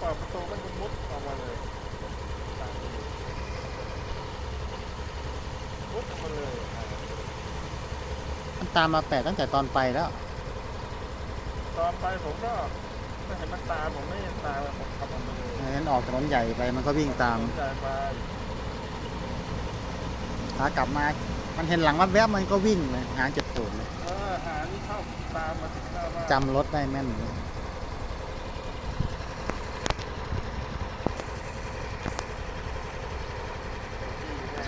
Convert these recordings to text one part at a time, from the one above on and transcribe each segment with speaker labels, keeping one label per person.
Speaker 1: ปิดประตูมันมุดออกมาเลยมุดออกมาเลย
Speaker 2: มันตามมาแปะตั้งแต่ตอนไปแล้ว
Speaker 1: ตอนไปผมก็ไม่เห็นมันตามผมไม่เห็นตามผมขับออกมาเลย
Speaker 2: งั้นออกถนนใหญ่ไปมันก็วิ่งตามขากลับมา มันเห็นหลังวัดแวบมันก็วิ่งเลยหางเจ็บตูดเลย
Speaker 1: เออหางเข้าตามมาจ
Speaker 2: ำรถได้แม่นเลย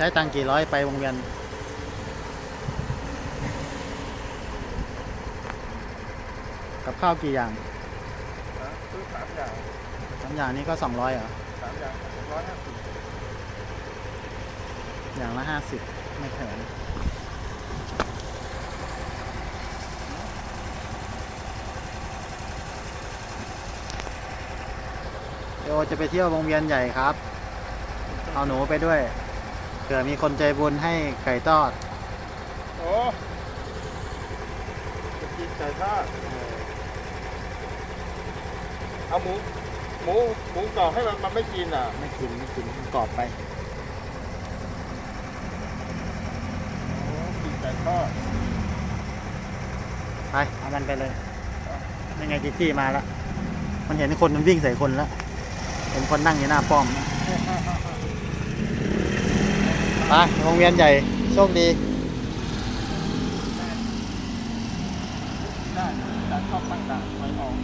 Speaker 1: ใช้ตังค์กี่ร้อ
Speaker 2: ยไปวงเวียนกับข้าวกี่อย่างน
Speaker 1: ะซื้อสามอย่าง
Speaker 2: สามอย่างนี้ก็สองร้อยเหรอ
Speaker 1: สามอย่างร้อยห้าสิบ
Speaker 2: อย่างละห้าสิบไม่แพงโยจะไปเที่ยววงเวียนใหญ่ครับ
Speaker 1: เอาหนูไป
Speaker 2: ด้วยเผื่อมีคนใจบุญให้ไก่ทอด
Speaker 1: โอ้จะกินไก่ทอดเอาหมูหมูหมูกรอบให้มันมันไม่กินอะ
Speaker 2: ไม่กินไม่กินกรอบไป
Speaker 1: โอ้กินไก่ทอด
Speaker 2: ไปเอามันไปเลยยังไงจีจี้มาแล้วมันเห็นคนมันวิ่งใส่คนแล้วเห็นคนนั่งอยู่หน้าป้อม
Speaker 1: ไป
Speaker 2: วงเวียนใหญ่ โชคดี
Speaker 1: ได้แต่ชอบตั้งแต่ไว้ออก